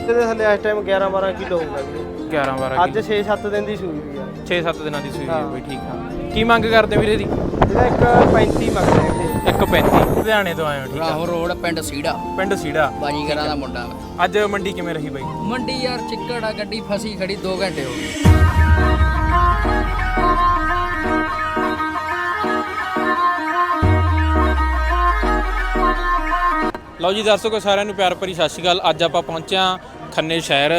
ਇਹਦੇ ਥੱਲੇ ਇਸ ਟਾਈਮ 11 12 ਕਿਲੋ ਹੋਊਗਾ ਵੀਰੇ। 11 12 ਅੱਜ 6-7 ਦਿਨ ਦੀ ਸੂਈ ਵੀ ਆ। 6-7 ਦਿਨਾਂ ਦੀ ਸੂਈ ਹੈ। ਬਈ ਠੀਕ ਆ। ਕੀ ਮੰਗ ਕਰਦੇ ਵੀਰੇ ਦੀ? ਇਹਦਾ ਇੱਕ 35 ਮੰਗਦੇ ਆ ਵੀਰੇ। 1.35 ਲੁਧਿਆਣੇ ਤੋਂ ਆਏ ਹੋ ਠੀਕ ਆ। ਰਾਹੋ ਰੋਡ ਪਿੰਡ ਸੀੜਾ। ਪਿੰਡ ਸੀੜਾ। ਬਾਜੀਗਰਾਂ ਦਾ ਮੁੰਡਾ। ਮੈਂ ਅੱਜ ਮੰਡੀ ਕਿਵੇਂ ਰਹੀ ਬਾਈ? ਮੰਡੀ ਯਾਰ ਚਿੱਕੜ ਆ ਗੱਡੀ ਫਸੀ ਖੜੀ 2 ਘੰਟੇ ਹੋ ਗਏ। ਲਓ ਜੀ ਦਰਸ਼ਕੋ, ਸਾਰਿਆਂ ਨੂੰ ਪਿਆਰ ਭਰੀ ਸਤਿ ਸ਼੍ਰੀ ਅਕਾਲ। ਅੱਜ ਆਪਾਂ ਪਹੁੰਚਿਆ ਖੰਨੇ ਸ਼ਹਿਰ।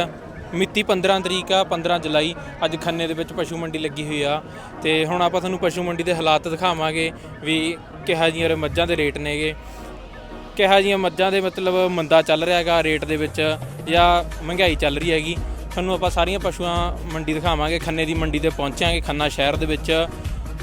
ਮਿਤੀ 15 ਤਰੀਕ ਆ 15 ਜੁਲਾਈ। ਅੱਜ ਖੰਨੇ ਦੇ ਵਿੱਚ ਪਸ਼ੂ ਮੰਡੀ ਲੱਗੀ ਹੋਈ ਆ। ਤੇ ਹੁਣ ਆਪਾਂ ਤੁਹਾਨੂੰ ਪਸ਼ੂ ਮੰਡੀ ਦੇ ਹਾਲਾਤ ਦਿਖਾਵਾਂਗੇ ਵੀ ਕਿਹਾ ਜੀਆਂ ਮੱਝਾਂ ਦੇ ਰੇਟ ਨੇਗੇ। ਕਿਹਾ ਜੀਆਂ ਮੱਝਾਂ ਦੇ ਮਤਲਬ ਮੰਦਾ ਚੱਲ ਰਿਹਾ ਹੈਗਾ ਰੇਟ ਦੇ ਵਿੱਚ ਜਾਂ ਮਹਿੰਗਾਈ ਚੱਲ ਰਹੀ ਹੈਗੀ। ਤੁਹਾਨੂੰ ਆਪਾਂ ਸਾਰੀਆਂ ਪਸ਼ੂਆਂ ਮੰਡੀ ਦਿਖਾਵਾਂਗੇ। ਖੰਨੇ ਦੀ ਮੰਡੀ ਤੇ ਪਹੁੰਚਾਂਗੇ ਖੰਨਾ ਸ਼ਹਿਰ ਦੇ ਵਿੱਚ।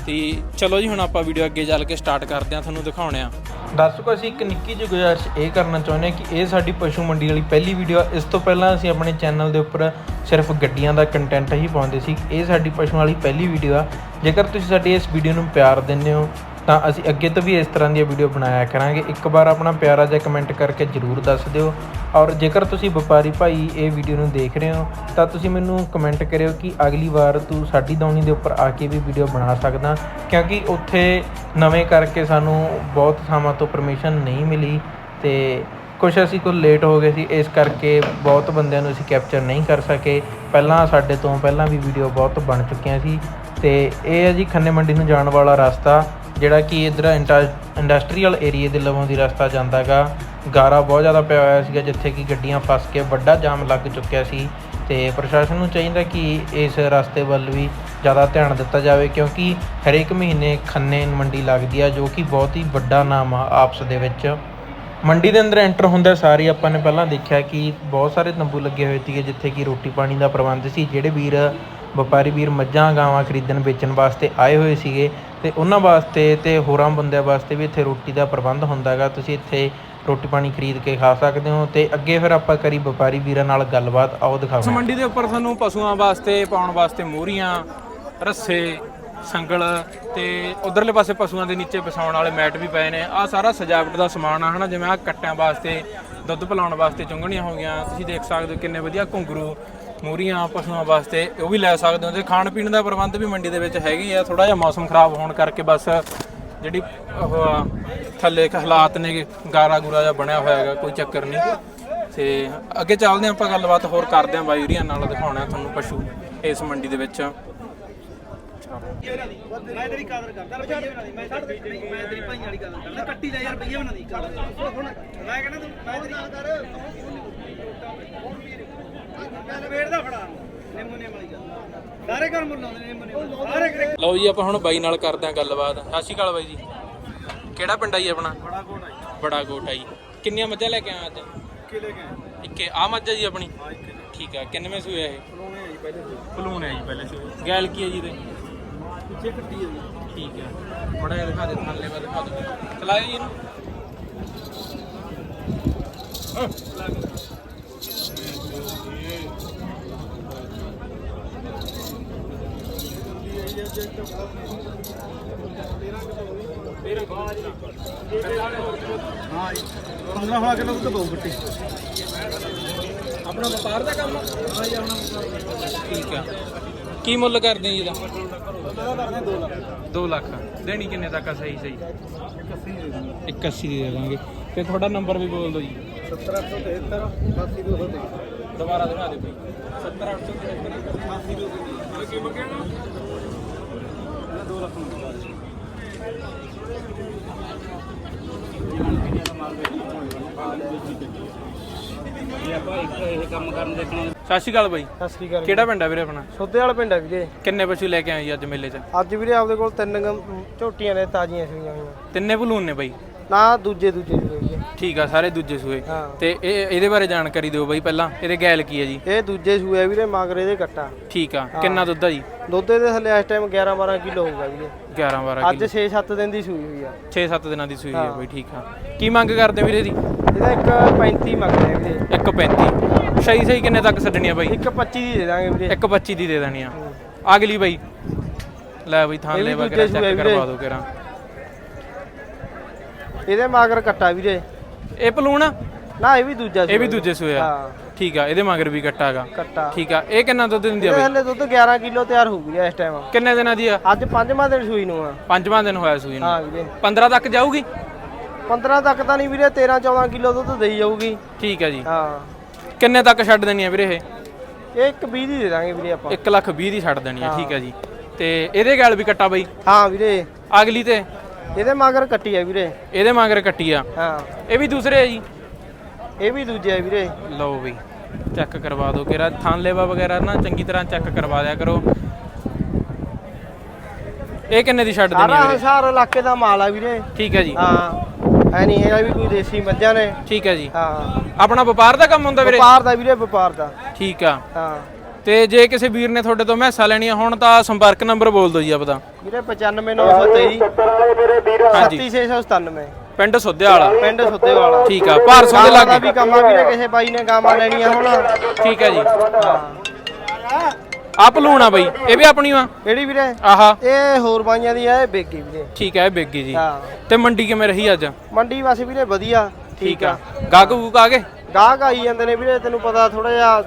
ਤੇ ਚਲੋ ਜੀ, ਹੁਣ ਆਪਾਂ ਵੀਡੀਓ ਅੱਗੇ ਚੱਲ ਕੇ ਸਟਾਰਟ ਕਰਦੇ ਹਾਂ, ਤੁਹਾਨੂੰ ਦਿਖਾਉਣੇ ਆ ਦਰਸ਼ਕੋ ਅਸੀਂ ਇੱਕ ਨਿੱਕੀ ਜਿਹੀ ਗੁਜ਼ਾਰਿਸ਼ ਇਹ ਕਰਨਾ ਚਾਹੁੰਦੇ ਹਾਂ ਕਿ ਇਹ ਸਾਡੀ ਪਸ਼ੂ ਮੰਡੀ ਵਾਲੀ ਪਹਿਲੀ ਵੀਡੀਓ ਆ। ਇਸ ਤੋਂ ਪਹਿਲਾਂ ਅਸੀਂ ਆਪਣੇ ਚੈਨਲ ਦੇ ਉੱਪਰ ਸਿਰਫ ਗੱਡੀਆਂ ਦਾ ਕੰਟੈਂਟ ਹੀ ਪਾਉਂਦੇ ਸੀ। ਇਹ ਸਾਡੀ ਪਸ਼ੂ ਵਾਲੀ ਪਹਿਲੀ ਵੀਡੀਓ ਆ। ਜੇਕਰ ਤੁਸੀਂ ਸਾਡੀ ਇਸ ਵੀਡੀਓ ਨੂੰ ਪਿਆਰ ਦਿੰਦੇ ਹੋ ਤਾਂ ਅਸੀਂ ਅੱਗੇ ਤੋਂ ਵੀ ਇਸ ਤਰ੍ਹਾਂ ਦੀਆਂ ਵੀਡੀਓ ਬਣਾਇਆ ਕਰਾਂਗੇ। ਇੱਕ ਵਾਰ ਆਪਣਾ ਪਿਆਰਾ ਜਿਹਾ ਕਮੈਂਟ ਕਰਕੇ ਜਰੂਰ ਦੱਸ ਦਿਓ। ਔਰ ਜੇਕਰ ਤੁਸੀਂ ਵਪਾਰੀ ਭਾਈ ਇਹ ਵੀਡੀਓ ਨੂੰ ਦੇਖ ਰਹੇ ਹੋ, ਤਾਂ ਤੁਸੀਂ ਮੈਨੂੰ ਕਮੈਂਟ ਕਰਿਓ ਕਿ ਅਗਲੀ ਵਾਰ ਤੂੰ ਸਾਡੀ ਦੌਣੀ ਦੇ ਉੱਪਰ ਆ ਕੇ ਵੀ ਵੀਡੀਓ ਬਣਾ ਸਕਦਾ। ਕਿਉਂਕਿ ਉੱਥੇ ਨਵੇਂ ਕਰਕੇ ਸਾਨੂੰ ਬਹੁਤ ਥਾਵਾਂ ਤੋਂ ਪਰਮਿਸ਼ਨ ਨਹੀਂ ਮਿਲੀ ਤੇ ਕੁਝ ਅਸੀਂ ਕੋਲ ਲੇਟ ਹੋ ਗਏ ਸੀ, ਇਸ ਕਰਕੇ ਬਹੁਤ ਬੰਦਿਆਂ ਨੂੰ ਅਸੀਂ ਕੈਪਚਰ ਨਹੀਂ ਕਰ ਸਕੇ। ਪਹਿਲਾਂ ਸਾਡੇ ਤੋਂ ਪਹਿਲਾਂ ਵੀ ਵੀਡੀਓ ਬਹੁਤ ਬਣ ਚੁੱਕੀਆਂ ਸੀ। ਤੇ ਇਹ ਹੈ ਜੀ ਖੰਨੇ ਮੰਡੀ ਨੂੰ ਜਾਣ ਵਾਲਾ ਰਸਤਾ। ਜਿਹੜਾ ਕਿ ਇਧਰ ਇੰਡਸਟਰੀਅਲ ਏਰੀਆ ਦੇ ਲਵੋਂ ਦੀ ਰਸਤਾ ਜਾਂਦਾਗਾ। ਗਾਰਾ ਬਹੁਤ ਜ਼ਿਆਦਾ ਪਿਆ ਹੋਇਆ ਸੀਗਾ, ਜਿੱਥੇ ਕਿ ਗੱਡੀਆਂ ਫਸ ਕੇ ਵੱਡਾ ਜਾਮ ਲੱਗ ਚੁੱਕਿਆ ਸੀ। ਤੇ ਪ੍ਰਸ਼ਾਸਨ ਨੂੰ ਚਾਹੀਦਾ ਕਿ ਇਸ ਰਸਤੇ ਵੱਲ ਵੀ ਜ਼ਿਆਦਾ ਧਿਆਨ ਦਿੱਤਾ ਜਾਵੇ, ਕਿਉਂਕਿ ਹਰੇਕ ਮਹੀਨੇ ਖੰਨੇ ਮੰਡੀ ਲੱਗਦੀ ਆ, ਜੋ ਕਿ ਬਹੁਤ ਹੀ ਵੱਡਾ ਨਾਮ ਆ ਆਪਸ ਦੇ ਵਿੱਚ। ਮੰਡੀ ਦੇ ਅੰਦਰ ਐਂਟਰ ਹੁੰਦਾ ਸਾਰੀ ਆਪਾਂ ਨੇ ਪਹਿਲਾਂ ਦੇਖਿਆ ਕਿ ਬਹੁਤ ਸਾਰੇ ਤੰਬੂ ਲੱਗੇ ਹੋਏ ਸੀਗੇ, ਜਿੱਥੇ ਕਿ ਰੋਟੀ ਪਾਣੀ ਦਾ ਪ੍ਰਬੰਧ ਸੀ। ਜਿਹੜੇ ਵੀਰ, ਵਪਾਰੀ ਵੀਰ ਮੱਝਾਂ, ਗਾਵਾਂ ਖਰੀਦਣ ਵੇਚਣ ਵਾਸਤੇ ਆਏ ਹੋਏ ਸੀਗੇ ਤੇ ਉਹਨਾਂ ਵਾਸਤੇ ਤੇ ਹੋਰਾਂ ਬੰਦਿਆਂ ਵਾਸਤੇ ਵੀ ਇੱਥੇ ਰੋਟੀ ਦਾ ਪ੍ਰਬੰਧ ਹੁੰਦਾ ਹੈਗਾ। ਤੁਸੀਂ ਇੱਥੇ ਰੋਟੀ ਪਾਣੀ ਖਰੀਦ ਕੇ ਖਾ ਸਕਦੇ ਹੋ ਤੇ ਅੱਗੇ ਫਿਰ ਆਪਾਂ ਕਰੀ ਵਪਾਰੀ ਵੀਰਾਂ ਨਾਲ ਗੱਲਬਾਤ। ਆਓ ਦਿਖਾਵਾਂ ਮੰਡੀ ਦੇ ਉੱਪਰ ਤੁਹਾਨੂੰ ਪਸ਼ੂਆਂ ਵਾਸਤੇ, ਪਾਉਣ ਵਾਸਤੇ ਮੋਹਰੀਆਂ ਰੱਸੇ, ਸੰਗਲ ਤੇ ਉਧਰਲੇ ਪਾਸੇ ਪਸ਼ੂਆਂ ਦੇ ਨੀਚੇ ਵਿਛਾਉਣ ਵਾਲੇ ਮੈਟ ਵੀ ਪਏ ਨੇ। ਆ ਸਾਰਾ ਸਜਾਵਟ ਦਾ ਸਮਾਨ ਆ, ਹਨਾ? ਜਿਵੇਂ ਆ ਕੱਟਿਆਂ ਵਾਸਤੇ, ਦੁੱਧ ਪਿਲਾਉਣ ਵਾਸਤੇ ਚੁੰਗਣੀਆਂ ਹੋ ਗਈਆਂ। ਤੁਸੀਂ ਦੇਖ ਸਕਦੇ ਹੋ ਕਿੰਨੇ ਵਧੀਆ ਘੁੰਗਰੂ ਮੂਰੀਆਂ ਪਸ਼ੂਆਂ ਵਾਸਤੇ ਉਹ ਵੀ ਲੈ ਸਕਦੇ ਹੋ। ਤੇ ਖਾਣ ਪੀਣ ਦਾ ਪ੍ਰਬੰਧ ਵੀ ਮੰਡੀ ਦੇ ਵਿੱਚ ਹੈਗੀ ਆ। ਥੋੜਾ ਜਿਹਾ ਮੌਸਮ ਖਰਾਬ ਹੋਣ ਕਰਕੇ ਬਸ ਜਿਹੜੀ ਉਹ ਥੱਲੇ ਹਾਲਾਤ ਨੇ ਗਾਰਾ ਗੂਰਾ ਜਿਹਾ ਬਣਿਆ ਹੋਇਆ ਹੈਗਾ, ਕੋਈ ਚੱਕਰ ਨਹੀਂ। ਤੇ ਅੱਗੇ ਚੱਲਦੇ ਹਾਂ, ਆਪਾਂ ਗੱਲਬਾਤ ਹੋਰ ਕਰਦੇ ਹਾਂ ਬਾਈ ਹੋਰੀਆਂ ਨਾਲ ਦਿਖਾਉਣਾ ਤੁਹਾਨੂੰ ਪਸ਼ੂ ਇਸ ਮੰਡੀ ਦੇ ਵਿੱਚ। ਮੈਂ ਤੇਰੀ ਕਦਰ ਕਰਦਾ ਰੁਪਈਏ ਬਣਾ ਦੀ ਮੈਂ ਮੈਂ ਤੇਰੀ ਭਾਈਆਂ ਵਾਲੀ ਕਦਰ ਕਰਦਾ। ਕੱਟੀ ਲੈ ਯਾਰ ਰੁਪਈਏ ਬਣਾ ਦੀ। ਮੈਂ ਕਹਿੰਦਾ ਤੂੰ ਮੈਂ ਤੇਰੀ ਕਦਰ ਲਓ ਜੀ, ਆਪਾਂ ਹੁਣ ਬਾਈ ਨਾਲ ਕਰਦੇ ਹਾਂ ਗੱਲਬਾਤ। ਸਤਿ ਸ਼੍ਰੀ ਅਕਾਲ ਬਾਈ ਜੀ। ਕਿਹੜਾ ਪਿੰਡ ਆ ਜੀ ਆਪਣਾ? ਬੜਾ ਕੋਟ ਆਈ ਬੜਾ ਕੋਟ ਆ ਜੀ। ਕਿੰਨੀਆਂ ਮੱਝਾਂ ਲੈ ਕੇ ਆਏ ਅੱਜ? ਕਿਲੇ ਗਏ ਇੱਕੇ। ਆ ਮੱਝ ਆ ਜੀ ਆਪਣੀ? ਠੀਕ ਆ। ਕਿੰਨਵੇਂ ਸੂਏ ਇਹ? ਲੋਨੇ ਆਈ ਪਹਿਲੇ ਪਲੂਨ ਹੈ ਜੀ, ਪਹਿਲੇ ਸੂਏ। ਗੈਲ ਕੀ ਹੈ ਜੀ ਤੇ ਪਿੱਛੇ ਕੱਟੀ ਹੈ ਠੀਕ ਹੈ ਬੜਾ ਦਿਖਾ ਦੇ, ਥੱਲੇ ਵਾ ਦਿਖਾ ਦੋ। ਚਲਾਇਓ ਜੀ ਇਹਨੂੰ। ਹਾਂ 15 16 ਕਿਲੋ ਦੁੱਧ ਬਹੁਤ ਕੱਟੀ ਆਪਣਾ ਵਪਾਰ ਦਾ ਕੰਮ ਹਾਂ ਜੀ ਆਪਣਾ ਠੀਕ ਆ। ਕੀ ਮੁੱਲ ਕਰਦੇ ਜੀ ਉਹਦਾ ਕਰਦੇ 2 ਲੱਖ। 2 ਲੱਖ ਦੇਣੀ ਕਿੰਨੇ ਤੱਕ ਆ? ਸਹੀ ਸਹੀ। 81 ਦੀ ਦੇ ਦਾਂਗੇ ਤੇ ਤੁਹਾਡਾ ਨੰਬਰ ਵੀ ਬੋਲ ਦਿਓ ਜੀ। 7873 80223 ਦੁਬਾਰਾ ਦਿਖਾ ਦਿਓ ਬਈ 70873 2 ਲੱਖ ਨੂੰ ਜੇ ਆਪਾਂ ਇੱਕ ਇਹ ਕੰਮ ਕਰਨ ਦੇਖਣਾ ਸਤਿ ਸ਼੍ਰੀ ਅਕਾਲ ਬਾਈ। ਸਤਿ ਸ੍ਰੀ ਅਕਾਲ ਕਿਹੜਾ ਪਿੰਡ ਆ ਵੀਰੇ ਆਪਣਾ? ਸੋਦੇ ਵਾਲਾ ਪਿੰਡ ਆ ਵੀਰੇ। ਕਿੰਨੇ ਪਸ਼ੂ ਲੈ ਕੇ ਆਏ ਜੀ ਅੱਜ ਮੇਲੇ 'ਚ? ਅੱਜ ਵੀਰੇ ਆਪਦੇ ਕੋਲ ਤਿੰਨ ਝੋਟੀਆਂ ਨੇ ਤਾਜ਼ੀਆਂ ਸੂਈਆਂ ਹੋਈਆਂ। ਤਿੰਨੇ ਬਲੂਨ ਨੇ ਬਾਈ? ਨਾ ਦੂਜੇ ਦੂਜੇ ਵੀਰੇ। ਠੀਕ ਆ ਸਾਰੇ ਦੂਜੇ ਸੂਏ। ਹਾਂ। ਤੇ ਇਹ ਇਹਦੇ ਬਾਰੇ ਜਾਣਕਾਰੀ ਦਿਓ ਬਾਈ ਪਹਿਲਾਂ ਇਹਦੇ ਗੈਲ ਕੀ ਹੈ ਜੀ? ਇਹ ਦੂਜੇ ਸੂਏ ਵੀਰੇ ਮਗਰ ਇਹਦੇ ਕੱਟਾ। ਠੀਕ ਆ ਕਿੰਨਾ ਦੁੱਧ ਆ ਜੀ? ਦੁੱਧ ਦੇ ਥੱਲੇ ਇਸ ਟਾਈਮ 11 12 ਕਿਲੋ ਹੋਊਗਾ ਵੀਰੇ। 11 12 ਅੱਜ 6-7 ਦਿਨ ਦੀ ਸੂਈ ਹੋਈ ਆ। 6-7 ਦਿਨਾਂ ਦੀ ਸੂਈ ਹੈ। ਬਾਈ ਠੀਕ ਆ। ਕੀ ਮੰਗ ਕਰਦੇ ਵੀਰੇ ਦੀ ਇਹਦਾ ਇੱਕ 35 ਮੰਗਦੇ ਆ ਵੀਰੇ। 1.35 ਸਹੀ ਸਹੀ ਕਿੰਨੇ ਤੱਕ ਛੱਡਣੀ ਆ ਬਾਈ? ਇੱਕ 25 ਦੀ ਦੇ ਦਾਂਗੇ ਵੀਰੇ। 1.25 ਦੀ ਦੇ ਦੇਣੀ ਆ। ਅਗਲੀ ਬਾਈ। ਲੈ ਬਾਈ ਥਾਂ ਇਹ ਵੀ ਲੈ ਦੂਜੇ ਵਗੈਰਾ ਸੂਏ ਚੈੱਕ ਵੀਰੇ। ਕਰਵਾ ਦਿਓ ਕਿਰਾ। ਇਹਦੇ ਮਗਰ ਕੱਟਾ ਵੀਰੇ। ਇਹ ਪਲੂਣ ਆ? ਨਾ ਇਹ ਵੀ ਦੂਜਾ ਇਹ ਵੀ। ਦੂਜੇ ਸੂਏ ਆ। ਹਾਂ। ਠੀਕ ਆ ਇਹਦੇ ਮਗਰ ਵੀ ਕੱਟਾ ਹੈਗਾ। ਕੱਟਾ ਠੀਕ ਆ ਇਹ ਕਿੰਨਾ ਦੁੱਧ ਦਿੰਦੀ ਆ ਇਹ ਬਈ? ਹਲੇ ਦੁੱਧ 11 ਕਿਲੋ ਤਿਆਰ ਹੋ ਗਿਆ ਇਸ ਟਾਈਮ ਕਿੰਨੇ ਦਿਨਾਂ ਦੀ ਆ? ਅੱਜ ਪੰਜਵਾਂ ਦਿਨ ਸੂਈ ਨੂੰ ਆ। ਪੰਜਵਾਂ ਦਿਨ ਹੋਇਆ ਸੂਈ ਨੂੰ। ਹਾਂ ਵੀਰੇ। 15 ਤੱਕ ਜਾਊਗੀ? 15 ਤੱਕ ਤਾਂ ਨਹੀਂ ਵੀਰੇ 13 14 ਕਿਲੋ ਦੁੱਧ ਦੇਈ ਜਾਊਗੀ। ਠੀਕ ਆ ਜੀ। ਹਾਂ। ਕਿੰਨੇ ਤੱਕ ਛੱਡ ਦੇਣੀ ਆ ਵੀਰੇ ਇਹ? ਇਹ ਇੱਕ 20 ਦੀ ਦੇ ਦਾਂਗੇ ਵੀਰੇ ਆਪਾਂ। 1 ਲੱਖ 20 ਦੀ ਛੱਡ ਦੇਣੀ ਆ ਠੀਕ ਆ ਜੀ। ਤੇ ਇਹਦੇ ਗੈਲ ਵੀ ਕੱਟਾ ਬਈ? ਹਾਂ ਵੀਰੇ। ਅਗਲੀ ਤੇ? ਇਹਦੇ ਮਗਰ ਕੱਟੀ ਆ ਵੀਰੇ। ਇਹਦੇ ਮਗਰ ਕੱਟੀ ਆ। ਹਾਂ। ਇਹ ਵੀ ਦੂਸਰੇ ਆ ਜੀ? ਇਹ ਵੀ ਦੂਜੇ ਆ ਵੀਰੇ। ਲਓ ਬਈ ਚੈੱਕ ਕਰਵਾ ਦਿਓ ਕਿਰਾ ਥਾਨ ਲੇਵਾ ਵਗੈਰਾ ਨਾ ਚੰਗੀ ਤਰ੍ਹਾਂ ਚੈੱਕ ਕਰਵਾ ਦਿਆ ਕਰੋ। ਇਹ ਕਿੰਨੇ ਦੀ ਛੱਡ ਦੇਣੀ ਆ ਸਾਰਾ ਹਸਾਰ ਇਲਾਕੇ ਦਾ ਮਾਲ ਆ ਵੀਰੇ। ਠੀਕ ਹੈ ਜੀ। ਹਾਂ। ਐ ਨਹੀਂ ਹੈਗਾ ਵੀ ਕੋਈ ਦੇਸੀ ਮੱਝਾਂ ਨੇ। ਠੀਕ ਹੈ ਜੀ। ਹਾਂ। ਆਪਣਾ ਵਪਾਰ ਦਾ ਕੰਮ ਹੁੰਦਾ ਵੀਰੇ? ਵਪਾਰ ਦਾ ਵੀਰੇ ਵਪਾਰ ਦਾ। ਠੀਕ ਆ। ਹਾਂ। ਤੇ ਜੇ ਕਿਸੇ ਵੀਰ ਨੇ ਤੁਹਾਡੇ ਤੋਂ ਮੈਸਾਂ ਲੈਣੀਆਂ ਹੋਣ ਤਾਂ ਸੰਪਰਕ ਨੰਬਰ ਬੋਲ ਦਿਓ ਜੀ ਆਪਦਾ। ਵੀਰੇ 95923 ਹਾਂਜੀ। 37697 ਪਿੰਡ ਸੁੱਧਿਆ ਵਾਲਾ ਪਿੰਡ ਸੁੱਤੇਵਾਲਾ ਠੀਕ ਆ ਭਾਰਸੋਂ ਦੇ ਲਾਗੇ। ਵੀ ਕੰਮ ਆ ਵੀਰੇ ਕਿਸੇ ਬਾਈ ਨੇ ਗਾਵਾਂ ਲੈਣੀਆਂ ਹੁਣ। ਠੀਕ ਹੈ ਜੀ। ਆ ਆ ਬਈ ਇਹ ਵੀ ਆਪਣੀ ਵਾ? ਕਿਹੜੀ ਵੀਰੇ? ਆਹਾ। ਇਹ ਹੋਰ ਬਾਈਆਂ ਦੀ ਆ ਇਹ ਬੇਗੀ ਵੀਰੇ। ਠੀਕ ਹੈ ਇਹ ਬੇਗੀ ਜੀ। ਤੇ ਮੰਡੀ ਕਿਵੇਂ ਰਹੀ ਅੱਜ? ਮੰਡੀ ਵਾਸਤੇ ਵੀਰੇ ਵਧੀਆ ਠੀਕ ਆ। ਗਾਹਕ ਗੂਕ ਆ ਗਏ? ਗਾਹਕ ਆਈ ਜਾਂਦੇ ਨੇ ਵੀਰੇ ਤੈਨੂੰ ਪਤਾ ਥੋੜਾ ਜਿਹਾ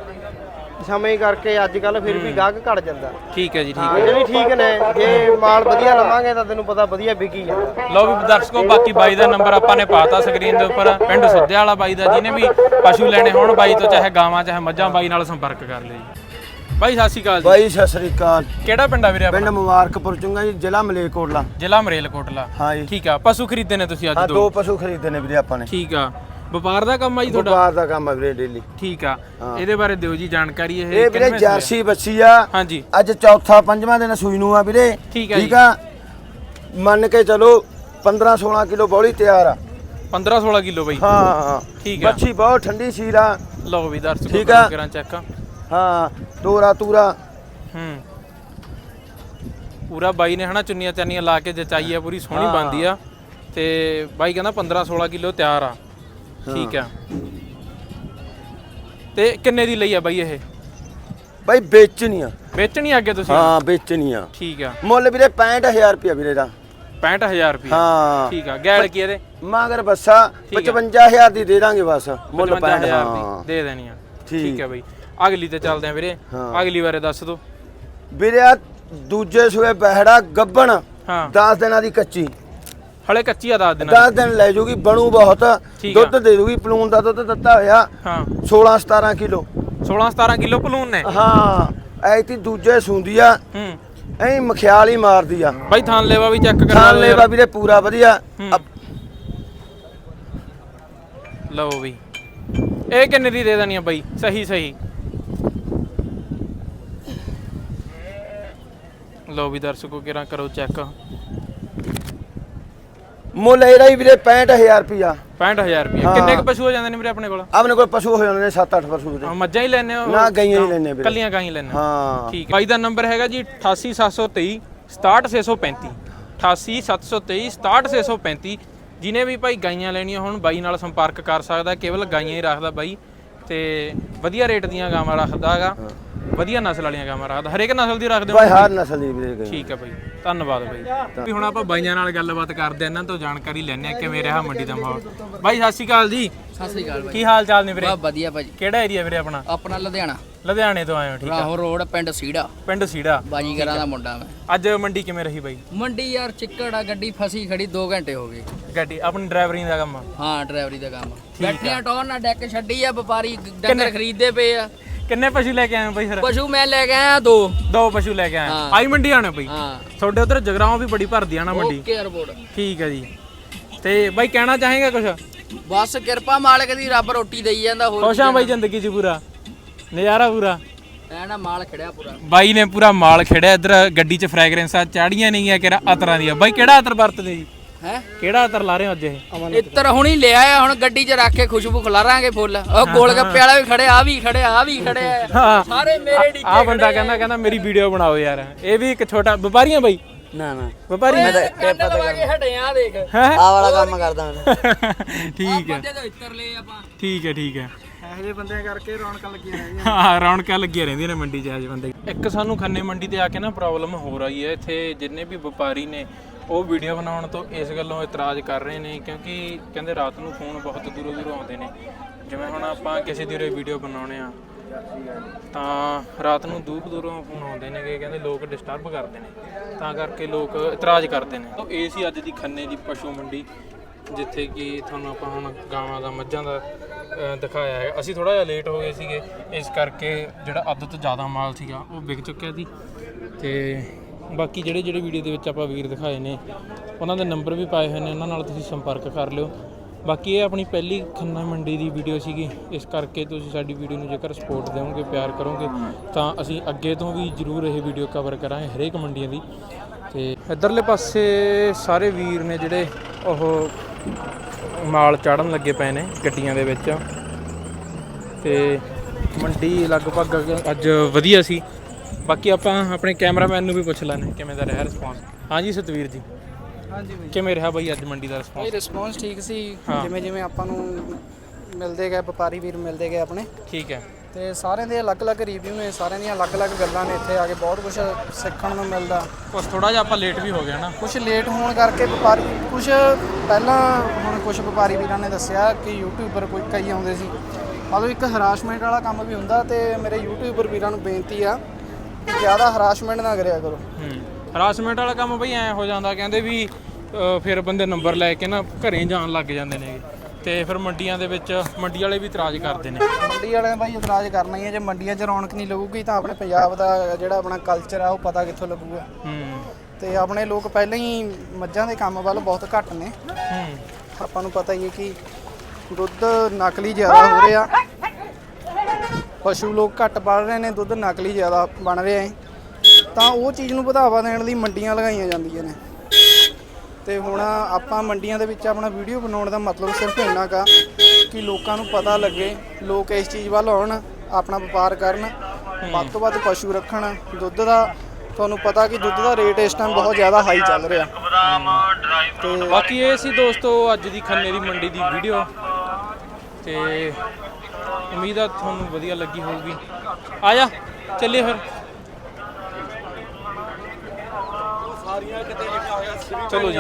ਸਮੇਂ ਕਰਕੇ ਅੱਜ ਕੱਲ ਫਿਰ ਵੀ ਗਾਹਕ ਘਟ ਜਾਂਦਾ। ਠੀਕ ਹੈ ਜੀ ਠੀਕ ਹਾਂ ਜਿਹੜੀ ਠੀਕ ਨੇ ਜੇ ਮਾਲ ਵਧੀਆ ਲਵਾਂਗੇ ਤਾਂ ਤੈਨੂੰ ਪਤਾ ਵਧੀਆ ਵਿਕੀ ਜਾਂਦਾ ਲਓ ਵੀ ਦਰਸ਼ਕੋ ਬਾਕੀ ਬਾਈ ਦਾ ਨੰਬਰ ਆਪਾਂ ਨੇ ਪਾਤਾ ਸਕਰੀਨ ਦੇ ਉੱਪਰ। ਪਿੰਡ ਸੁੱਧਿਆ ਵਾਲਾ ਬਾਈ ਦਾ ਜਿਹਨੇ ਵੀ ਪਸ਼ੂ ਲੈਣੇ ਹੋਣ ਬਾਈ ਤੋਂ ਚਾਹੇ ਗਾਵਾਂ ਚਾਹੇ ਮੱਝਾਂ ਬਾਈ ਨਾਲ ਸੰਪਰਕ ਕਰ ਲਿਓ ਜੀ। ਬਾਈ ਸਤਿ ਸ਼੍ਰੀ ਅਕਾਲ ਜੀ। ਬਾਈ ਸਤਿ ਸ੍ਰੀ ਅਕਾਲ। ਕਿਹੜਾ ਪਿੰਡ ਆ ਵੀਰੇ ਪਿੰਡ ਆਪਣਾ ਮੁਬਾਰਕਪੁਰ ਚੁੰਗਾ ਜੀ ਜ਼ਿਲ੍ਹਾ ਮਲੇਰਕੋਟਲਾ ਜ਼ਿਲ੍ਹਾ ਮਰੇਲਕੋਟਲਾ ਹਾਂ ਜੀ। ਠੀਕ ਆ ਪਸ਼ੂ ਖਰੀਦੇ ਨੇ ਤੁਸੀਂ ਹਾਂ ਅੱਜ ਦੋ? ਦੋ ਪਸ਼ੂ ਖਰੀਦੇ ਨੇ ਵੀਰੇ ਆਪਾਂ ਨੇ। ਠੀਕ ਆ। ਵਪਾਰ ਦਾ ਕੰਮ ਆ ਜੀ ਤੁਹਾਡਾ? ਵਪਾਰ ਦਾ ਕੰਮ ਹੈ ਵੀਰੇ ਡੇਲੀ ਠੀਕ ਆ। ਇਹਦੇ ਬਾਰੇ ਦਿਓ ਜੀ ਜਾਣਕਾਰੀ ਇਹ ਇਹ ਵੀਰੇ ਆ? ਜਰਸੀ ਬੱਸੀ ਆ। ਹਾਂਜੀ। ਅੱਜ ਚੌਥਾ ਪੰਜਵਾਂ ਦਿਨ ਸੂਈ ਨੂੰ ਆ ਵੀਰੇ। ਠੀਕ ਆ ਮੰਨ ਕੇ ਚਲੋ 15 16 ਕਿਲੋ ਬੌਲੀ ਤਿਆਰ ਆ। 15 16 ਕਿਲੋ ਬਈ। ਹਾਂ ਹਾਂ। ਠੀਕ ਆ। ਬੱਚੀ ਬਹੁਤ ਠੰਡੀ ਸੀਲ ਆ। ਲਓ ਵੀ ਦਰਸ਼ਕੋ ਆ। ਕਰਾਂ ਚੈੱਕ ਹਾਂ ਤੋਰਾ ਤੂਰਾ। ਹੂੰ। ਪੂਰਾ ਬਾਈ ਨੇ ਹਨਾ ਚੁੰਨੀਆਂ ਚਾਨੀਆਂ ਲਾ ਕੇ ਜਚਾਈ ਆ ਪੂਰੀ ਸੋਹਣੀ ਹਾਂ। ਬਣਦੀ ਆ। ਤੇ ਬਾਈ ਕਹਿੰਦਾ 15 16 ਕਿਲੋ ਤਿਆਰ ਆ। ਠੀਕ ਆ ਤੇ ਕਿੰਨੇ ਦੀ ਲਈ ਆ ਬਾਈ ਇਹ? ਬਾਈ ਵੇਚਣੀ ਆ। ਵੇਚਣੀ ਆ ਅੱਗੇ ਤੁਸੀਂ? ਹਾਂ ਵੇਚਣੀ ਆ। ਠੀਕ ਆ। ਮੁੱਲ ਵੀਰੇ 65000 ਰੁਪਇਆ ਵੀਰੇ ਦਾ। 65000 ਰੁਪਏ ਹਾਂ। ਠੀਕ ਆ। ਗੈਲ ਕੀ ਇਹਦੇ? ਮਗਰ ਬੱਸਾ ਠੀਕ ਆ। 55000 ਦੀ ਦੇ ਦਾਂਗੇ ਬਸ। ਮੁੱਲ 55000 65 ਦੀ ਦੇ ਦੇਣੀ ਆ। ਠੀਕ। ਆ ਬਾਈ। ਅਗਲੀ ਤੇ ਚੱਲਦੇ ਆ ਵੀਰੇ। ਅਗਲੀ ਬਾਰੇ ਦੱਸ ਦਿਓ। ਵੀਰੇ ਆਹ ਦੂਜੇ ਸੂਏ ਬਹਿੜਾ ਗੱਬਣ। ਹਾਂ। 10 ਦਿਨਾਂ ਦੀ ਕੱਚੀ। ਹਲੇ ਕੱਚੀ ਆ ਦੱਸ ਦੇਣਾ 10 ਦਿਨ ਲੈ ਜੂਗੀ ਬਣੂ ਬਹੁਤ। ਠੀਕ ਆ। ਦੁੱਧ ਦੇ ਦੂਗੀ ਪਲੂਣ ਦਾ ਦੁੱਧ ਦਿੱਤਾ ਹੋਇਆ। ਹਾਂ। 16 17 ਕਿਲੋ। 16 17 ਕਿਲੋ ਪਲੂਨ ਨੇ? ਹਾਂ ਐਤੀ ਦੂਜੇ ਸੁੰਦੀ ਆ। ਹੂੰ। ਐ ਮਖਿਆਲ ਹੀ ਮਾਰਦੀ ਆ। ਬਾਈ ਥਾਨ ਲੈਵਾ ਵੀ ਚੈੱਕ ਕਰਾ ਖਾਣ ਲਓ ਲੈਵਾ ਯਾਰ। ਵੀਰੇ ਪੂਰਾ ਵਧੀਆ। ਹੂੰ। ਲਓ ਵੀ। ਇਹ ਕਿੰਨੇ ਦੀ ਦੇ ਦੇਣੀ ਆ ਬਾਈ? ਸਹੀ ਸਹੀ। ਲਓ ਵੀ ਦਰਸ਼ਕੋ ਕਿਰਾਂ ਕਰੋ ਚੈੱਕ ਮੁੱਲ ਇਹਦਾ ਹੀ ਵੀਰੇ 65000 ਰੁਪਿਆ 65000 ਰੁਪਏ। ਕਿੰਨੇ ਕ ਪਸ਼ੂ ਹੋ ਜਾਂਦੇ ਨੇ ਵੀਰੇ ਆਪਣੇ ਕੋਲ? ਆਪਣੇ ਕੋਲ ਪਸ਼ੂ ਹੋ ਜਾਂਦੇ ਨੇ 7-8 ਪਸ਼ੂ ਦੇ ਹਾਂ, ਮੱਝਾਂ ਹੀ ਲੈਣੇ ਹੋ? ਨਾ, ਗਾਈਆਂ ਹੀ ਲੈਂਦੇ ਵੀਰੇ। ਕੱਲੀਆਂ ਗਾਈਆਂ ਲੈਣੇ ਹਾਂ? ਠੀਕ ਹੈ। ਬਾਈ ਦਾ ਨੰਬਰ ਹੈਗਾ ਜੀ 88723 67635 88723 67635 ਜਿਹਨੇ ਵੀ ਭਾਈ ਗਾਈਆਂ ਲੈਣੀਆਂ ਹੁਣ ਬਾਈ ਨਾਲ ਸੰਪਰਕ ਕਰ ਸਕਦਾ ਕੇਵਲ ਗਾਈਆਂ ਹੀ ਰੱਖਦਾ ਬਾਈ। ਤੇ ਵਧੀਆ ਰੇਟ ਦੀਆਂ ਗਾਵਾਂ ਰੱਖਦਾ ਹੈਗਾ। ਵਧੀਆ ਨਸਲ ਵਾਲੀਆਂ ਗਾਵਾਂ ਰੱਖਦਾ। ਹਰੇਕ ਨਸਲ ਦੀ ਰੱਖਦੇ ਬਾਈ ਹੋ ਹਰ ਨਸਲ ਦੀ ਵੀਰੇ ਗਈ ਠੀਕ ਹੈ ਬਾਈ ਧੰਨਵਾਦ ਬਾਈ ਵੀ ਹੁਣ ਆਪਾਂ ਬਾਈਆਂ ਨਾਲ ਗੱਲਬਾਤ ਕਰਦੇ ਆਂ ਇਹਨਾਂ ਤੋਂ ਜਾਣਕਾਰੀ ਲੈਣੇ ਆ ਕਿਵੇਂ ਰਿਹਾ ਮੰਡੀ ਦਾ ਮਾਹੌਲ। ਬਾਈ ਸਤਿ ਸ਼੍ਰੀ ਅਕਾਲ ਜੀ। ਸਤਿ ਸ੍ਰੀ ਅਕਾਲ ਭਾਈ। ਕੀ ਹਾਲ ਚਾਲ ਨੇ ਵੀਰੇ? ਬਹੁਤ ਵਧੀਆ ਭਾਜੀ ਕਿਹੜਾ ਏਰੀਆ ਵੀਰੇ ਆਪਣਾ? ਆਪਣਾ ਲੁਧਿਆਣਾ। ਲੁਧਿਆਣੇ ਤੋਂ ਆਏ ਹੋ ਠੀਕ ਆ ਰਾਹੋਂ ਰੋਡ ਪਿੰਡ ਸੀੜਾ। ਪਿੰਡ ਸੀੜਾ। ਬਾਜੀਗਰਾਂ ਦਾ ਮੁੰਡਾ ਮੈਂ। ਅੱਜ ਮੰਡੀ ਕਿਵੇਂ ਰਹੀ ਬਾਈ? ਮੰਡੀ ਯਾਰ ਚਿੱਕੜ ਆ ਗੱਡੀ ਫਸੀ ਖੜੀ 2 ਘੰਟੇ ਹੋ ਗਏ। ਗੱਡੀ ਆਪਣੀ ਡਰਾਈਵਰਿੰਗ ਦਾ ਕੰਮ। ਹਾਂ ਡਰਾਈਵਰੀ ਦਾ ਕੰਮ ਬੈਠੀਆਂ ਟੌਰ ਨਾਲ ਡੈਕ ਛੱਡੀ ਆ ਵਪਾਰੀ ਡੰਗਰ ਖਰੀਦਦੇ ਪਏ ਆ। ਕਿੰਨੇ ਪਸ਼ੂ ਲੈ ਕੇ ਆਏ ਹੋ ਬਾਈ ਫਿਰ? ਪਸ਼ੂ ਮੈਂ ਲੈ ਕੇ ਆਇਆ ਦੋ। ਦੋ ਪਸ਼ੂ ਲੈ ਕੇ ਆਏ ਹਾਂ। ਆਈ ਮੰਡੀ ਆਣੇ ਬਾਈ? ਹਾਂ। ਤੁਹਾਡੇ ਉਧਰ ਜਗਰਾਵਾਂ ਵੀ ਬੜੀ ਭਰਦੀ ਆ ਨਾ ਮੰਡੀ। ਓਕੇ ਰਿਪੋਰਟ ਠੀਕ ਹੈ ਜੀ। ਤੇ ਬਾਈ ਕਹਿਣਾ ਚਾਹੇਗਾ ਕੁਝ ਬਸ ਕਿਰਪਾ ਮਾਲਕ ਦੀ ਰੱਬ ਰੋਟੀ ਦੇਈ ਜਾਂਦਾ ਹੋਰ ਖੁਸ਼ ਆ ਬਾਈ ਜ਼ਿੰਦਗੀ 'ਚ ਪੂਰਾ? ਨਜ਼ਾਰਾ ਪੂਰਾ? ਐ ਨਾ ਮਾਲ ਖੜਿਆ ਪੂਰਾ। ਬਾਈ ਨੇ ਪੂਰਾ ਮਾਲ ਖੜਿਆ ਇੱਧਰ ਗੱਡੀ 'ਚ ਫ੍ਰੈਗਰੈਂਸਾਂ ਚਾੜੀਆਂ ਨਹੀਂ ਆ ਕਿਹੜਾ ਅਤਰਾਂ ਦੀਆਂ। ਬਾਈ ਕਿਹੜਾ ਅਤਰ ਵਰਤਦੇ ਜੀ? ਹੈ? ਕਿਹੜਾ ਅਤਰ ਲਾ ਰਹੇ ਹੋ ਅੱਜ ਇਹ? ਇੱਤਰ ਹੁਣੀ ਲਿਆ ਆ ਹੁਣ ਗੱਡੀ 'ਚ ਰੱਖ ਕੇ ਖੁਸ਼ਬੂ ਖਲਾਰਾਂਗੇ ਫੁੱਲ। ਉਹ ਗੋਲ ਗੱਪੇ ਵਾਲਾ ਵੀ ਖੜਿਆ ਆ ਵੀ ਖੜਿਆ ਆ ਵੀ ਖੜਿਆ। ਹਾਂ। ਸਾਰੇ ਮੇਰੇ ਡੀ ਆ ਬੰਦਾ ਕਹਿੰਦਾ ਕਹਿੰਦਾ ਮੇਰੀ ਵੀਡੀਓ ਬਣਾਓ ਯਾਰ। ਇਹ ਵੀ ਇੱਕ ਛੋਟਾ ਵਪਾਰੀਆਂ ਬਾਈ? ਨਾ ਨਾ। ਵਪਾਰੀ? ਕੰਨ ਲਵਾ ਕੇ ਹਟੇ ਆ ਦੇਖ। ਹੈ? ਆ ਵਾਲਾ ਕੰਮ ਕਰਦਾ ਮੈਂ। ਠੀਕ ਹੈ। ਬੰਦੇ ਤੋਂ ਇੱਤਰ ਲਏ ਆਪਾਂ। ਠੀਕ ਹੈ ਠੀਕ ਹੈ। ਇਹੋ ਜਿਹੇ ਬੰਦਿਆਂ ਕਰਕੇ ਰੌਣਕਾਂ ਲੱਗੀਆਂ ਰਹਿੰਦੀਆਂ ਹਾਂ ਰੌਣਕਾਂ ਲੱਗੀਆਂ ਰਹਿੰਦੀਆਂ ਨੇ ਮੰਡੀ 'ਚ ਅੱਜ ਬੰਦੇ। ਇੱਕ ਸਾਨੂੰ ਖੰਨੇ ਮੰਡੀ ਤੇ ਆ ਕੇ ਨਾ ਪ੍ਰੋਬਲਮ ਹੋ ਰਹੀ ਹੈ। ਇੱਥੇ ਜਿੰਨੇ ਵੀ ਵਪਾਰੀ ਨੇ ਉਹ ਵੀਡੀਓ ਬਣਾਉਣ ਤੋਂ ਇਸ ਗੱਲੋਂ ਇਤਰਾਜ਼ ਕਰ ਰਹੇ ਨੇ, ਕਿਉਂਕਿ ਕਹਿੰਦੇ ਰਾਤ ਨੂੰ ਫੋਨ ਬਹੁਤ ਦੂਰੋਂ ਦੂਰੋਂ ਆਉਂਦੇ ਨੇ। ਜਿਵੇਂ ਹੁਣ ਆਪਾਂ ਕਿਸੇ ਦੀ ਵੀਡੀਓ ਬਣਾਉਣੇ ਆ, ਤਾਂ ਰਾਤ ਨੂੰ ਦੂਰ ਦੂਰੋਂ ਫੋਨ ਆਉਂਦੇ ਨੇਗੇ ਕਹਿੰਦੇ ਲੋਕ ਡਿਸਟਰਬ ਕਰਦੇ ਨੇ। ਤਾਂ ਕਰਕੇ ਲੋਕ ਇਤਰਾਜ਼ ਕਰਦੇ ਨੇ। ਤਾਂ ਇਹ ਸੀ ਅੱਜ ਦੀ ਖੰਨੇ ਦੀ ਪਸ਼ੂ ਮੰਡੀ, ਜਿੱਥੇ ਕਿ ਤੁਹਾਨੂੰ ਆਪਾਂ ਹੁਣ ਗਾਵਾਂ ਦਾ, ਮੱਝਾਂ ਦਾ ਦਿਖਾਇਆ ਹੈ। ਅਸੀਂ ਥੋੜਾ ਜਿਹਾ ਲੇਟ ਹੋ ਗਏ ਸੀਗੇ, ਇਸ ਕਰਕੇ ਜਿਹੜਾ ਅੱਧ ਤੋਂ ਜ਼ਿਆਦਾ ਮਾਲ ਸੀਗਾ, ਉਹ ਵਿਕ ਚੁੱਕਿਆ ਸੀ। ਤੇ ਬਾਕੀ ਜਿਹੜੇ ਜਿਹੜੇ ਵੀਡੀਓ ਦੇ ਵਿੱਚ ਆਪਾਂ ਵੀਰ ਦਿਖਾਏ ਨੇ, ਉਹਨਾਂ ਦੇ ਨੰਬਰ ਵੀ ਪਾਏ ਹੋਏ ਨੇ, ਉਹਨਾਂ ਨਾਲ ਤੁਸੀਂ ਸੰਪਰਕ ਕਰ ਲਿਓ। ਬਾਕੀ ਇਹ ਆਪਣੀ ਪਹਿਲੀ ਖੰਨਾ ਮੰਡੀ ਦੀ ਵੀਡੀਓ ਸੀਗੀ। ਇਸ ਕਰਕੇ ਤੁਸੀਂ ਸਾਡੀ ਵੀਡੀਓ ਨੂੰ ਜੇਕਰ ਸਪੋਰਟ ਦਿਓਗੇ, ਪਿਆਰ ਕਰੋਗੇ, ਤਾਂ ਅਸੀਂ ਅੱਗੇ ਤੋਂ ਵੀ ਜ਼ਰੂਰ ਇਹ ਵੀਡੀਓ ਕਵਰ ਕਰਾਂਗੇ ਹਰੇਕ ਮੰਡੀਆਂ ਦੀ। ਤੇ ਇਧਰਲੇ ਪਾਸੇ ਸਾਰੇ ਵੀਰ ਨੇ ਜਿਹੜੇ ਉਹ ਮਾਲ ਚਾੜਨ ਲੱਗੇ ਪਏ ਨੇ ਗੱਡੀਆਂ ਦੇ ਵਿੱਚ। ਤੇ ਮੰਡੀ ਲਗਭਗ ਅੱਜ ਵਧੀਆ ਸੀ। ਬਾਕੀ ਆਪਾਂ ਆਪਣੇ ਕੈਮਰਾਮੈਨ ਨੂੰ ਵੀ ਪੁੱਛ ਲੈਣੇ ਕਿਵੇਂ ਦਾ ਰਿਹਾ ਰਿਸਪੌਂਸ ਹਾਂਜੀ ਸਤਵੀਰ ਜੀ। ਹਾਂਜੀ ਬਾਈ। ਕਿਵੇਂ ਰਿਹਾ ਬਾਈ ਅੱਜ ਮੰਡੀ ਦਾ ਰਿਸਪੌਂਸ ਇਹ ਰਿਸਪੌਂਸ ਠੀਕ ਸੀ। ਹਾਂ। ਜਿਵੇਂ ਜਿਵੇਂ ਆਪਾਂ ਨੂੰ ਮਿਲਦੇ ਗਏ ਵਪਾਰੀ ਵੀਰ ਮਿਲਦੇ ਗਏ ਆਪਣੇ। ਠੀਕ ਹੈ। ਤੇ ਸਾਰਿਆਂ ਦੇ ਅਲੱਗ-ਅਲੱਗ ਰਿਵਿਊ ਨੇ ਸਾਰਿਆਂ ਦੀਆਂ ਅਲੱਗ-ਅਲੱਗ ਗੱਲਾਂ ਨੇ ਇੱਥੇ ਆ ਕੇ ਬਹੁਤ ਕੁਝ ਸਿੱਖਣ ਨੂੰ ਮਿਲਦਾ। ਕੁਛ ਥੋੜਾ ਜਿਹਾ ਆਪਾਂ ਲੇਟ ਵੀ ਹੋ ਗਏ ਨਾ ਕੁਝ ਲੇਟ ਹੋਣ ਕਰਕੇ ਵਪਾਰੀ ਕੁਝ ਪਹਿਲਾਂ ਹੁਣ ਕੁਝ ਵਪਾਰੀ ਵੀਰਾਂ ਨੇ ਦੱਸਿਆ ਕਿ ਯੂਟਿਊਬਰ ਕੋਈ ਕਈ ਆਉਂਦੇ ਸੀ। ਮਤਲਬ ਇੱਕ ਹਰਾਸਮੈਂਟ ਵਾਲਾ ਕੰਮ ਵੀ ਹੁੰਦਾ ਤੇ ਮੇਰੇ ਯੂਟਿਊਬਰ ਵੀਰਾਂ ਨੂੰ ਬੇਨਤੀ ਆ ਜ਼ਿਆਦਾ ਹਰਾਸਮੈਂਟ ਨਾ ਕਰਿਆ ਕਰੋ। ਹਰਾਸਮੈਂਟ ਵਾਲਾ ਕੰਮ ਬਈ ਐ ਹੋ ਜਾਂਦਾ ਕਹਿੰਦੇ ਵੀ ਅ, ਫਿਰ ਬੰਦੇ ਨੰਬਰ ਲੈ ਕੇ ਨਾ ਘਰੇ ਜਾਣ ਲੱਗ ਜਾਂਦੇ ਨੇ ਤੇ ਫਿਰ ਮੰਡੀਆਂ ਦੇ ਵਿੱਚ ਮੰਡੀ ਵਾਲੇ ਵੀ ਇਤਰਾਜ਼ ਕਰਦੇ ਨੇ। ਮੰਡੀ ਵਾਲਿਆਂ ਬਾਈ ਇਤਰਾਜ਼ ਕਰਨਾ ਹੀ ਹੈ ਜੇ ਮੰਡੀਆਂ 'ਚ ਰੌਣਕ ਨਹੀਂ ਲੱਗੂਗੀ ਤਾਂ ਆਪਣੇ ਪੰਜਾਬ ਦਾ ਜਿਹੜਾ ਆਪਣਾ ਕਲਚਰ ਆ ਉਹ ਪਤਾ ਕਿੱਥੋਂ ਲੱਗੂਗਾ। ਹੂੰ। ਤੇ ਆਪਣੇ ਲੋਕ ਪਹਿਲਾਂ ਹੀ ਮੱਝਾਂ ਦੇ ਕੰਮ ਵੱਲ ਬਹੁਤ ਘੱਟ ਨੇ। ਹੂੰ। ਆਪਾਂ ਨੂੰ ਪਤਾ ਹੀ ਹੈ ਕਿ ਦੁੱਧ ਨਕਲੀ ਜ਼ਿਆਦਾ ਹੋ ਰਿਹਾ। ਪਸ਼ੂ ਲੋਕ ਘੱਟ ਪਾਲ ਰਹੇ ਨੇ, ਦੁੱਧ ਨਕਲੀ ਜ਼ਿਆਦਾ ਬਣ ਰਿਹਾ ਹੈ। ਤਾਂ ਉਹ ਚੀਜ਼ ਨੂੰ ਵਧਾਵਾ ਦੇਣ ਲਈ ਮੰਡੀਆਂ ਲਗਾਈਆਂ ਜਾਂਦੀਆਂ ਨੇ। ਤੇ ਹੁਣ ਆਪਾਂ ਮੰਡੀਆਂ ਦੇ ਵਿੱਚ ਆਪਣਾ ਵੀਡੀਓ ਬਣਾਉਣ ਦਾ ਮਤਲਬ ਸਿਰਫ ਇੰਨਾ ਕਾ ਕਿ ਲੋਕਾਂ ਨੂੰ ਪਤਾ ਲੱਗੇ, ਲੋਕ ਇਸ ਚੀਜ਼ ਵੱਲ ਆਉਣ, ਆਪਣਾ ਵਪਾਰ ਕਰਨ, ਵੱਧ ਤੋਂ ਵੱਧ ਪਸ਼ੂ ਰੱਖਣ, ਦੁੱਧ ਦਾ ਤੁਹਾਨੂੰ ਪਤਾ ਕਿ ਦੁੱਧ ਦਾ ਰੇਟ ਇਸ ਟਾਈਮ ਬਹੁਤ ਜ਼ਿਆਦਾ ਹਾਈ ਚੱਲ ਰਿਹਾ। ਤੇ ਬਾਕੀ ਇਹ ਸੀ ਦੋਸਤੋ ਅੱਜ ਦੀ ਖੰਨੇ ਦੀ ਮੰਡੀ ਦੀ ਵੀਡੀਓ। ਤੇ ਉਮੀਦ ਆ ਤੁਹਾਨੂੰ ਵਧੀਆ ਲੱਗੀ ਹੋਊਗੀ। ਆ ਜਾ ਚੱਲੀਏ ਫਿਰ। ਚਲੋ ਜੀ।